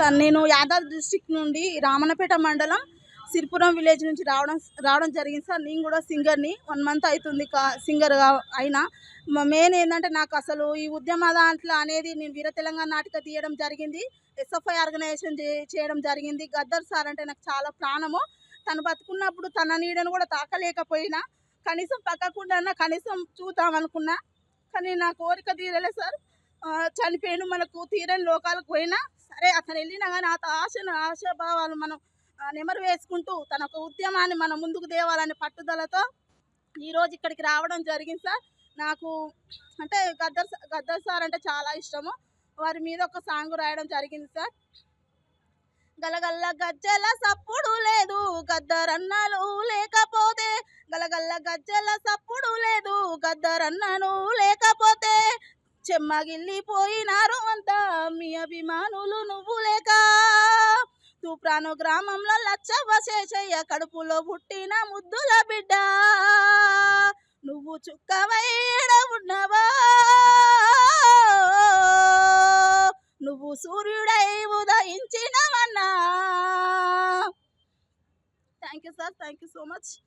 Sir నేను Yadadri district నుండి రామన్నపేట మండలం సిరిపురం విలేజ్ నుంచి రావడం రావడం జరిగింది సార్. నేను కూడా సింగర్ని. వన్ మంత్ అవుతుంది కా సింగర్ అయినా. మెయిన్ ఏంటంటే నాకు అసలు ఈ ఉద్యమ దాంట్లో అనేది నేను వీర తెలంగాణ నాటిక తీయడం జరిగింది. ఎస్ఎఫ్ఐ ఆర్గనైజేషన్ చే- చేయడం జరిగింది. గద్దర్ సార్ అంటే నాకు చాలా ప్రాణము. తను బతుకున్నప్పుడు తన నీడను కూడా తాకలేకపోయినా కనీసం పక్కకుండా కనీసం చూద్దాం అనుకున్నా. కానీ నా కోరిక తీరలే సార్. చనిపోయిన మనకు తీరని లోకాలకు పోయినా సరే అతను వెళ్ళినా కానీ ఆ ఆశను ఆశాభావాలు మనం నెమరు వేసుకుంటూ తన ఒక ఉద్యమాన్ని మనం ముందుకు తేవాలనే పట్టుదలతో ఈరోజు ఇక్కడికి రావడం జరిగింది సార్. నాకు అంటే గద్దర్ గద్దర్ సార్ అంటే చాలా ఇష్టము. వారి మీద ఒక సాంగ్ రాయడం జరిగింది సార్. గలగల్ల గజ్జల సప్పుడు లేదు గద్దరన్నలు లేకపోతే గలగల్ల గజ్జల సప్పుడు లేదు గద్దరన్నను లేకపోతే చెమ్మగిల్లిపోయినారు అంతా మీ అభిమానులు నువ్వు లేక. తూప్రాను గ్రామంలో లచ్చవ్వ శేషయ్య కడుపులో పుట్టిన ముద్దుల బిడ్డ. నువ్వు చుక్కవైడ ఉన్నవా? నువ్వు సూర్యుడై ఉదయించినవన్నా? Thank you sir thank you so much